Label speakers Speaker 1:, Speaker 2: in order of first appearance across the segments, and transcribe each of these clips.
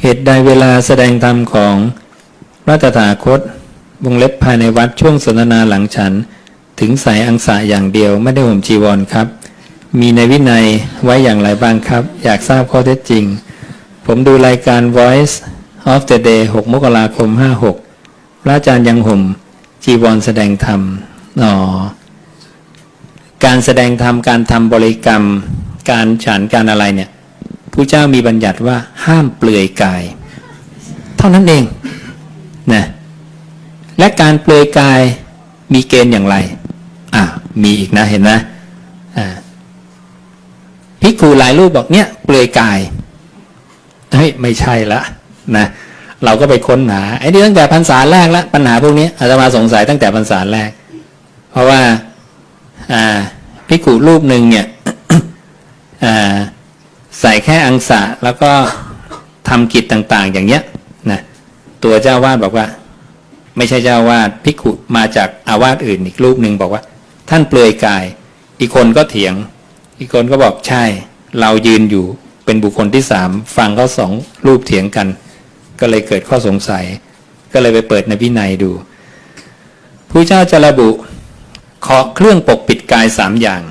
Speaker 1: เหตุใดเวลาแสดงธรรมของพระตถาคตวงเล็บภายในวัดช่วงสนทนาหลังฉัน ถึงใส่อังสะอย่างเดียวไม่ได้ห่มจีวรครับ มีในวินัยไว้อย่างไรบ้างครับ อยากทราบข้อเท็จจริง ผมดูรายการ Voice of the Day 6 มกราคม 56 พระอาจารย์ยังห่มจีวรแสดงธรรมอ๋อการแสดงธรรมการทำบริกรรม การฉันการอะไรเนี่ย ผู้เจ้ามีบัญญัติว่าห้ามเปลือยกาย เท่านั้นเองนะและการเปลือยกายมีเกณฑ์อย่างไรอ่ามีอีกนะเห็นไหมอ่าพิกขุหลายรูปบอกเนี่ยเปลือยกายเฮ้ยไม่ใช่ละนะเราก็ไปค้นหาไอ้นี่ตั้งแต่พรรษาแรกแล้วปัญหาพวกนี้อาจจะมาสงสัยตั้งแต่พรรษาแรก เพราะว่าอ่าพิกขุรูปหนึ่งเนี่ยอ่า ใส่แค่อังสะแล้วก็ทำกิจต่างๆ อย่างเงี้ยนะตัวเจ้าวาดบอกว่า ไม่ใช่เจ้าวาดพิกขุมาจากอาวาสอื่นอีกรูปหนึ่งบอกว่า ท่านเปลือยกาย อีกคนก็เถียง อีกคนก็บอกใช่ เรายืนอยู่เป็นบุคคลที่สามฟังเขาสองรูปเถียงกัน ก็เลยเกิดข้อสงสัย ก็เลยไปเปิดในวินัยดูผู้เจ้าจะระบุขอเครื่องปกปิดกายสามอย่าง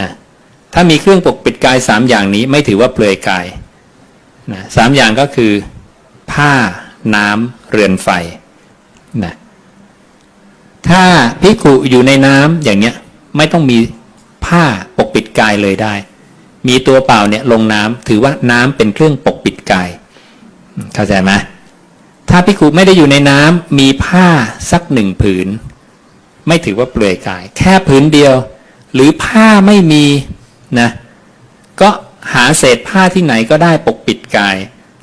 Speaker 1: นะ ถ้ามีเครื่องปกปิดกายสามอย่างนี้ไม่ถือว่าเปลือยกายนะสามอย่างก็คือ ผ้า น้ำเรือนไฟนะถ้าพิกุอยู่ในน้ำอย่างเนี้ยไม่ต้องมีผ้าปกปิดกายเลยได้ มีตัวเปล่าเนี่ยลงน้ำถือว่าน้ำเป็นเครื่องปกปิดกาย เข้าใจไหมถ้าพิกุไม่ได้อยู่ในน้ำมีผ้าสักหนึ่งผืน ไม่ถือว่าเปลือยกาย แค่ผืนเดียว หรือผ้าไม่มี นะก็หาเศษผ้าที่ไหนก็ได้ปกปิดกาย